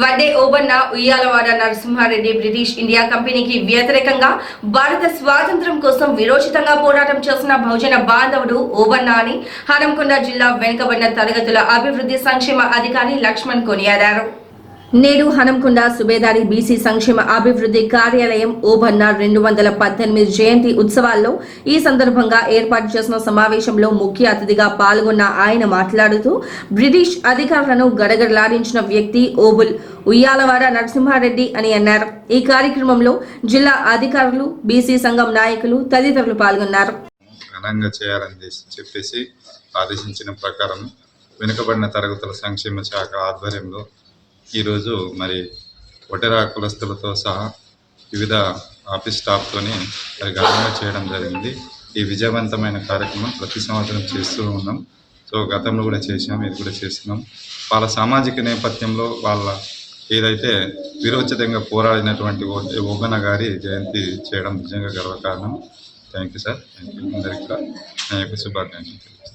Vadde Obanna Uyyalawada Narasimha Reddy British India కంపెనీకి వ్యతిరేకంగా భారత స్వాతంత్ర్యం కోసం విరోచితంగా పోరాటం చేసిన బహుజన బాంధవుడు ఓబన్న అని హనంకొండ జిల్లా వెనుకబడిన తరగతుల అభివృద్ధి సంక్షేమ అధికారి లక్ష్మణ్ కొనియాడారు. నేడు హనంకొండ సుబేదారి బీసీ సంక్షేమ అభివృద్ధి కార్యాలయం ఓబన్న రెండు వందల పద్దెనిమిది జయంతి ఉత్సవాల్లో ఈ సందర్భంగా ఏర్పాటు చేసిన సమావేశంలో ముఖ్య అతిథిగా పాల్గొన్న ఆయన మాట్లాడుతూ బ్రిటిష్ అధికారులను గడగడలాడించిన వ్యక్తి ఓబుల్ ఉయ్యాలవాడ నరసింహారెడ్డి అని అన్నారు. ఈ కార్యక్రమంలో జిల్లా అధికారులు బీసీ సంఘం నాయకులు తదితరులు పాల్గొన్నారు. ఘనంగా చేయాలని చెప్పేసి ఆదేశించిన ప్రకారం వెనుకబడిన తరగతుల సంక్షేమ శాఖ ఆధ్వర్యంలో ఈరోజు మరి ఒటెరా కులస్తులతో సహా వివిధ ఆఫీస్ స్టాఫ్తోని మరి ఘనంగా చేయడం జరిగింది. ఈ విజయవంతమైన కార్యక్రమం ప్రతి సంవత్సరం చేస్తూ ఉన్నాం. సో గతంలో కూడా చేసాం ఇది కూడా చేస్తున్నాం. వాళ్ళ సామాజిక నేపథ్యంలో వాళ్ళ ఏదైతే విరోచితంగా పోరాడినటువంటి ఓ- గారి జయంతి చేయడం నిజంగా గర్వకారణం. Thank you sir. Thank you అందరికీ నా యొక్క శుభాకాంక్షలు